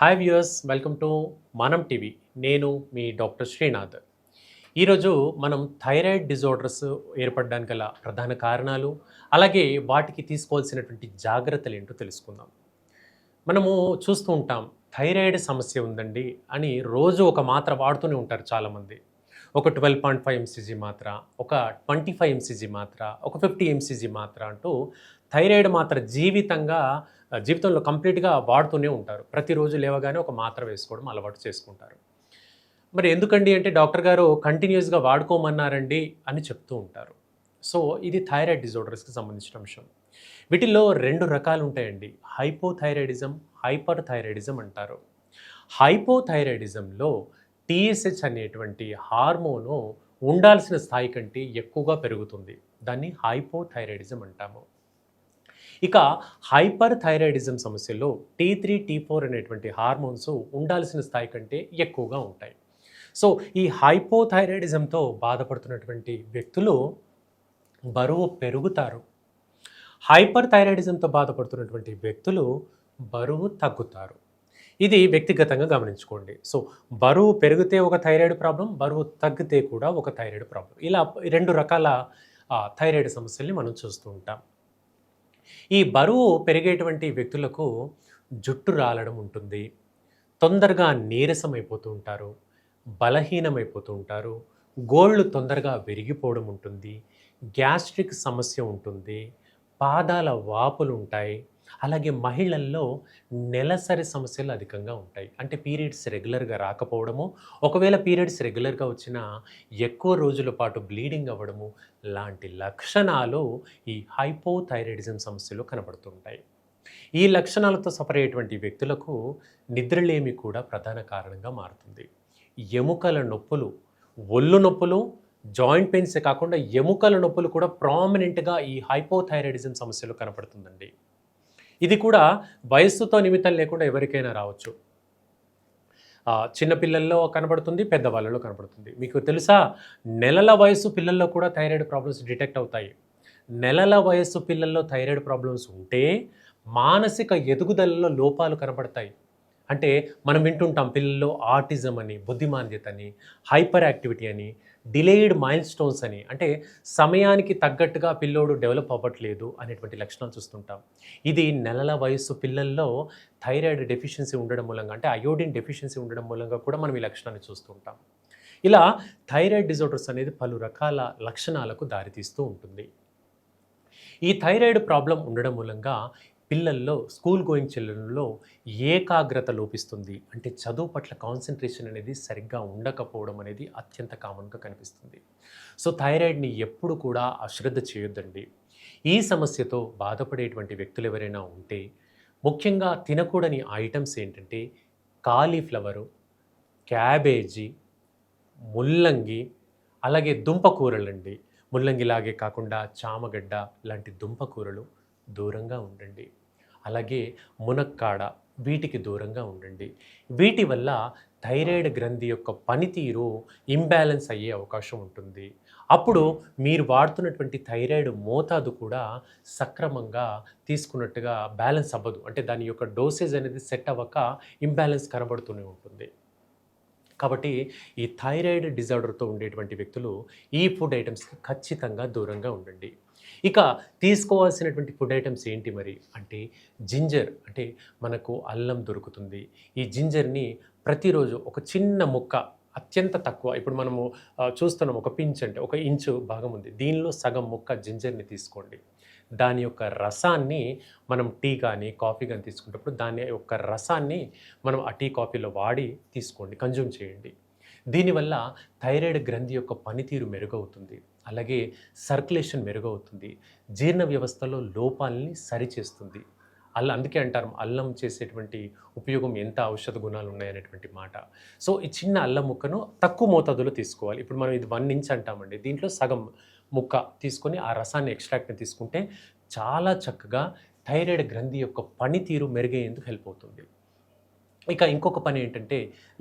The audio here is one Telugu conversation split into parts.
Hi viewers welcome to Manam TV నేను మీ డాక్టర్ శ్రీనాథ్. ఈరోజు మనం థైరాయిడ్ డిజార్డర్స్ ఏర్పడడానికి గల ప్రధాన కారణాలు అలాగే వాటికి తీసుకోవాల్సినటువంటి జాగ్రత్తలు ఏంటో తెలుసుకుందాం. మనము చూస్తూ ఉంటాం థైరాయిడ్ సమస్య ఉందండి అని రోజు ఒక మాత్ర వాడుతూనే ఉంటారు చాలామంది. ఒక ట్వెల్వ్ పాయింట్ ఫైవ్ ఎంసీజీ మాత్ర ఒక ట్వంటీ ఫైవ్ ఎంసీజీ మాత్ర ఒక ఫిఫ్టీ ఎంసీజీ మాత్ర అంటూ థైరాయిడ్ మాత్ర జీవితంగా జీవితంలో కంప్లీట్గా వాడుతూనే ఉంటారు. ప్రతిరోజు లేవగానే ఒక మాత్ర వేసుకోవడం అలవాటు చేసుకుంటారు. మరి ఎందుకండి అంటే డాక్టర్ గారు కంటిన్యూస్గా వాడుకోమన్నారండి అని చెప్తూ ఉంటారు. సో ఇది థైరాయిడ్ డిజార్డర్స్కి సంబంధించిన అంశం. వీటిల్లో రెండు రకాలు ఉంటాయండి హైపోథైరాయిడిజం హైపర్ థైరాయిడిజం అంటారు. హైపోథైరాయిడిజంలో టీఎస్హెచ్ అనేటువంటి హార్మోను ఉండాల్సిన స్థాయి కంటే ఎక్కువగా పెరుగుతుంది. దాన్ని హైపోథైరాయిడిజం అంటాము. ఇక హైపర్ థైరాయిడిజం సమస్యల్లో టీ త్రీ టీ ఫోర్ అనేటువంటి హార్మోన్స్ ఉండాల్సిన స్థాయి కంటే ఎక్కువగా ఉంటాయి. సో ఈ హైపోథైరాయిడిజంతో బాధపడుతున్నటువంటి వ్యక్తులు బరువు పెరుగుతారు. హైపర్ థైరాయిడిజంతో బాధపడుతున్నటువంటి వ్యక్తులు బరువు తగ్గుతారు. ఇది వ్యక్తిగతంగా గమనించుకోండి. సో బరువు పెరిగితే ఒక థైరాయిడ్ ప్రాబ్లం బరువు తగ్గితే కూడా ఒక థైరాయిడ్ ప్రాబ్లం. ఇలా రెండు రకాల థైరాయిడ్ సమస్యల్ని మనం చూస్తూ ఉంటాం. ఈ బరువు పెరిగేటువంటి వ్యక్తులకు జుట్టు రాలడం ఉంటుంది. తొందరగా నీరసం అయిపోతూ ఉంటారు. బలహీనమైపోతూ ఉంటారు. గోళ్ళు తొందరగా విరిగిపోవడం ఉంటుంది. గ్యాస్ట్రిక్ సమస్య ఉంటుంది. పాదాల వాపులు ఉంటాయి. అలాగే మహిళల్లో నెలసరి సమస్యలు అధికంగా ఉంటాయి. అంటే పీరియడ్స్ రెగ్యులర్గా రాకపోవడము ఒకవేళ పీరియడ్స్ రెగ్యులర్గా వచ్చినా ఎక్కువ రోజుల పాటు బ్లీడింగ్ అవ్వడము లాంటి లక్షణాలు ఈ హైపోథైరాయిడిజం సమస్యలో కనబడుతుంటాయి. ఈ లక్షణాలతో సఫర్ అయ్యేటువంటి వ్యక్తులకు నిద్రలేమి కూడా ప్రధాన కారణంగా మారుతుంది. ఎముకల నొప్పులు ఒళ్ళు నొప్పులు జాయింట్ పెయిన్సే కాకుండా ఎముకల నొప్పులు కూడా ప్రామినెంట్గా ఈ హైపోథైరాయిడిజం సమస్యలు కనపడుతుందండి. ఇది కూడా వయస్సుతో నిమిత్తం లేకుండా ఎవరికైనా రావచ్చు. చిన్నపిల్లల్లో కనబడుతుంది పెద్దవాళ్ళలో కనబడుతుంది. మీకు తెలుసా? నెలల వయసు పిల్లల్లో కూడా థైరాయిడ్ ప్రాబ్లమ్స్ డిటెక్ట్ అవుతాయి. నెలల వయస్సు పిల్లల్లో థైరాయిడ్ ప్రాబ్లమ్స్ ఉంటే మానసిక ఎదుగుదలలో లోపాలు కనబడతాయి. అంటే మనం వింటుంటాం పిల్లల్లో ఆటిజం అని బుద్ధిమాంద్యత అని హైపర్ యాక్టివిటీ అని డిలేయిడ్ మైల్ స్టోన్స్ అని. అంటే సమయానికి తగ్గట్టుగా పిల్లోడు డెవలప్ అవ్వట్లేదు అనేటువంటి లక్షణాలు చూస్తుంటాం. ఇది నెలల వయస్సు పిల్లల్లో థైరాయిడ్ డెఫిషియన్సీ ఉండడం మూలంగా అంటే అయోడిన్ డెఫిషియన్సీ ఉండడం మూలంగా కూడా మనం ఈ లక్షణాన్ని చూస్తుంటాం. ఇలా థైరాయిడ్ డిజార్డర్స్ అనేది పలు రకాల లక్షణాలకు దారితీస్తూ ఉంటుంది. ఈ థైరాయిడ్ ప్రాబ్లం ఉండడం మూలంగా పిల్లల్లో స్కూల్ గోయింగ్ చిల్డ్రన్లో ఏకాగ్రత లోపిస్తుంది. అంటే చదువు పట్ల కాన్సన్ట్రేషన్ అనేది సరిగ్గా ఉండకపోవడం అనేది అత్యంత కామన్గా కనిపిస్తుంది. సో థైరాయిడ్ని ఎప్పుడు కూడా అశ్రద్ధ చేయొద్దండి. ఈ సమస్యతో బాధపడేటువంటి వ్యక్తులు ఎవరైనా ఉంటే ముఖ్యంగా తినకూడని ఐటమ్స్ ఏంటంటే కాలీఫ్లవరు క్యాబేజీ ముల్లంగి అలాగే దుంపకూరలండి. ముల్లంగిలాగే కాకుండా చామగడ్డ లాంటి దుంపకూరలు దూరంగా ఉండండి. అలాగే మునక్కాడ వీటికి దూరంగా ఉండండి. వీటి వల్ల థైరాయిడ్ గ్రంథి యొక్క పనితీరు ఇంబ్యాలెన్స్ అయ్యే అవకాశం ఉంటుంది. అప్పుడు మీరు వాడుతున్నటువంటి థైరాయిడ్ మోతాదు కూడా సక్రమంగా తీసుకున్నట్టుగా బ్యాలెన్స్ అవ్వదు. అంటే దాని యొక్క డోసేజ్ అనేది సెట్ అవ్వక ఇంబ్యాలెన్స్ కనబడుతూనే ఉంటుంది. కాబట్టి ఈ థైరాయిడ్ డిజార్డర్తో ఉండేటువంటి వ్యక్తులు ఈ ఫుడ్ ఐటమ్స్కి ఖచ్చితంగా దూరంగా ఉండండి. ఇక తీసుకోవాల్సినటువంటి ఫుడ్ ఐటమ్స్ ఏంటి మరి? అంటే జింజర్ అంటే మనకు అల్లం దొరుకుతుంది. ఈ జింజర్ని ప్రతిరోజు ఒక చిన్న ముక్క అత్యంత తక్కువ ఇప్పుడు మనము చూస్తున్నాం ఒక పించ్ అంటే ఒక ఇంచు భాగం ఉంది. దీనిలో సగం ముక్క జింజర్ని తీసుకోండి. దాని యొక్క రసాన్ని మనం టీ కానీ కాఫీ కానీ తీసుకున్నప్పుడు దాని యొక్క రసాన్ని మనం ఆ టీ కాఫీలో వాడి తీసుకోండి. కన్జ్యూమ్ చేయండి. దీనివల్ల థైరాయిడ్ గ్రంథి యొక్క పనితీరు మెరుగవుతుంది అలాగే సర్క్యులేషన్ మెరుగవుతుంది జీర్ణ వ్యవస్థలో లోపాలని సరిచేస్తుంది. అల్ల అందుకే అంటారు అల్లం చేసేటువంటి ఉపయోగం ఎంత ఔషధ గుణాలు ఉన్నాయనేటువంటి మాట. సో ఈ చిన్న అల్లం ముక్కను తక్కువ మోతాదులో తీసుకోవాలి. ఇప్పుడు మనం ఇది వన్ ఇంచ్ అంటామండి. దీంట్లో సగం ముక్క తీసుకొని ఆ రసాన్ని ఎక్స్ట్రాక్ట్ని తీసుకుంటే చాలా చక్కగా థైరాయిడ్ గ్రంథి యొక్క పనితీరు మెరుగయ్యేందుకు హెల్ప్ అవుతుంది. ఇక ఇంకొక పని ఏంటంటే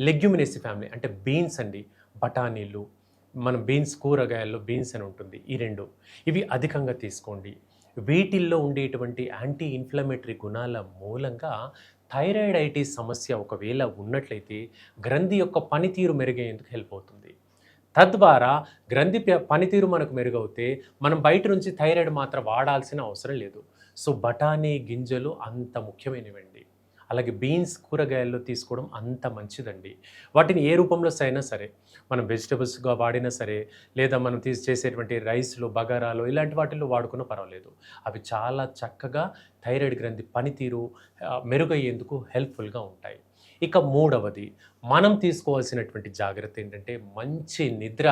లెగ్యుమినేసి ఫ్యామిలీ అంటే బీన్స్ అండి బఠానీలు మనం బీన్స్ కూరగాయల్లో బీన్స్ అని ఉంటుంది ఈ రెండు. ఇవి అధికంగా తీసుకోండి. వీటిల్లో ఉండేటువంటి యాంటీ ఇన్ఫ్లమేటరీ గుణాల మూలంగా థైరాయిడైటిస్ సమస్య ఒకవేళ ఉన్నట్లయితే గ్రంథి యొక్క పనితీరు మెరుగయ్యేందుకు హెల్ప్ అవుతుంది. తద్వారా గ్రంథి పనితీరు మనకు మెరుగవుతే మనం బయట నుంచి థైరాయిడ్ మాత్రం వాడాల్సిన అవసరం లేదు. సో బఠానీ గింజలు అంత ముఖ్యమైనవండి. అలాగే బీన్స్ కూరగాయల్లో తీసుకోవడం అంత మంచిదండి. వాటిని ఏ రూపంలో అయినా సరే మనం వెజిటబుల్స్గా వాడినా సరే లేదా మనం తీసి చేసేటువంటి రైస్లో బగారాలు ఇలాంటి వాటిల్లో వాడుకున్నా పర్వాలేదు. అవి చాలా చక్కగా థైరాయిడ్ గ్రంథి పనితీరు మెరుగయ్యేందుకు హెల్ప్ఫుల్గా ఉంటాయి. ఇక మూడవది మనం తీసుకోవాల్సినటువంటి జాగ్రత్త ఏంటంటే మంచి నిద్ర.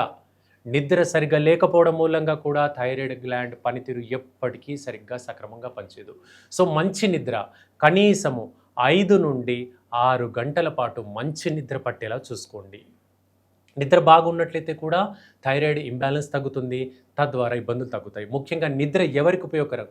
నిద్ర సరిగ్గా లేకపోవడం మూలంగా కూడా థైరాయిడ్ గ్లాండ్ పనితీరు ఎప్పటికీ సరిగ్గా సక్రమంగా పనిచేయదు. సో మంచి నిద్ర కనీసము ఐదు నుండి ఆరు గంటల పాటు మంచి నిద్ర పట్టేలా చూసుకోండి. నిద్ర బాగున్నట్లయితే కూడా థైరాయిడ్ ఇంబ్యాలెన్స్ తగ్గుతుంది తద్వారా ఇబ్బందులు తగ్గుతాయి. ముఖ్యంగా నిద్ర ఎవరికి ఉపయోగకరం?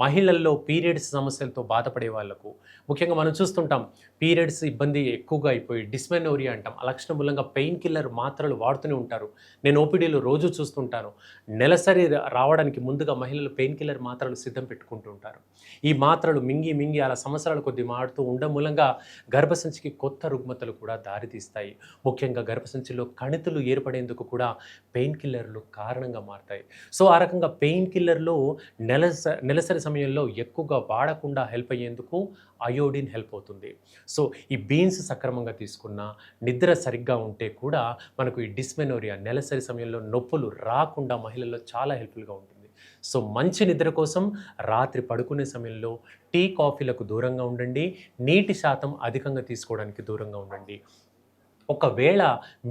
మహిళల్లో పీరియడ్స్ సమస్యలతో బాధపడే వాళ్ళకు ముఖ్యంగా మనం చూస్తుంటాం పీరియడ్స్ ఇబ్బంది ఎక్కువగా అయిపోయి డిస్మెనోరియా అంటాం. అలక్షణ మూలంగా పెయిన్ కిల్లర్ మాత్రలు వాడుతూనే ఉంటారు. నేను ఓపీడీలో రోజు చూస్తుంటాను. నెలసరి రావడానికి ముందుగా మహిళలు పెయిన్ కిల్లర్ మాత్రలు సిద్ధం పెట్టుకుంటూ ఉంటారు. ఈ మాత్రలు మింగి మింగి అలా సంవత్సరాల కొద్ది మాడుతూ ఉండడం మూలంగా గర్భసంచికి కొత్త రుగ్మతలు కూడా దారితీస్తాయి. ముఖ్యంగా గర్భసంచిలో కణితులు ఏర్పడేందుకు కూడా పెయిన్ కిల్లర్లు కారణంగా మారుతాయి. సో ఆ రకంగా పెయిన్ కిల్లర్లో నెలస నెలసరి సమయంలో ఎక్కువగా వాడకుండా హెల్ప్ అయ్యేందుకు అయోడిన్ హెల్ప్ అవుతుంది. సో ఈ బీన్స్ సక్రమంగా తీసుకున్న నిద్ర సరిగ్గా ఉంటే కూడా మనకు ఈ డిస్మెనోరియా నెలసరి సమయంలో నొప్పులు రాకుండా మహిళల్లో చాలా హెల్ప్ఫుల్గా ఉంటుంది. సో మంచి నిద్ర కోసం రాత్రి పడుకునే సమయంలో టీ కాఫీలకు దూరంగా ఉండండి. నీటి శాతం అధికంగా తీసుకోవడానికి దూరంగా ఉండండి. ఒకవేళ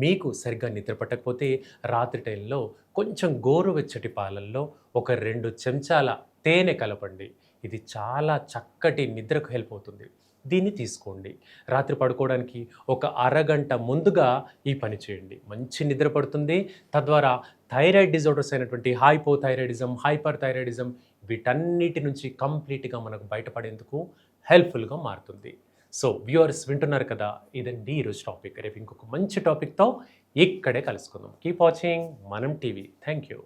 మీకు సరిగ్గా నిద్ర పట్టకపోతే రాత్రి టైంలో కొంచెం గోరువెచ్చటి పాలల్లో ఒక రెండు చెంచాల తేనె కలపండి. ఇది చాలా చక్కటి నిద్రకు హెల్ప్ అవుతుంది. దీన్ని తీసుకోండి. రాత్రి పడుకోవడానికి ఒక అరగంట ముందుగా ఈ పని చేయండి. మంచి నిద్ర పడుతుంది. తద్వారా థైరాయిడ్ డిజార్డర్స్ అయినటువంటి హైపోథైరాయిడిజం హైపర్ థైరాయిడిజం వీటన్నిటి నుంచి కంప్లీట్గా మనకు బయటపడేందుకు హెల్ప్ఫుల్గా మారుతుంది. సో వ్యూవర్స్ వింటున్నారు కదా ఇదండి ఈరోజు టాపిక్ రేపు ఇంకొక మంచి టాపిక్తో ఇక్కడే కలుసుకుందాం. Keep watching Manam TV thank you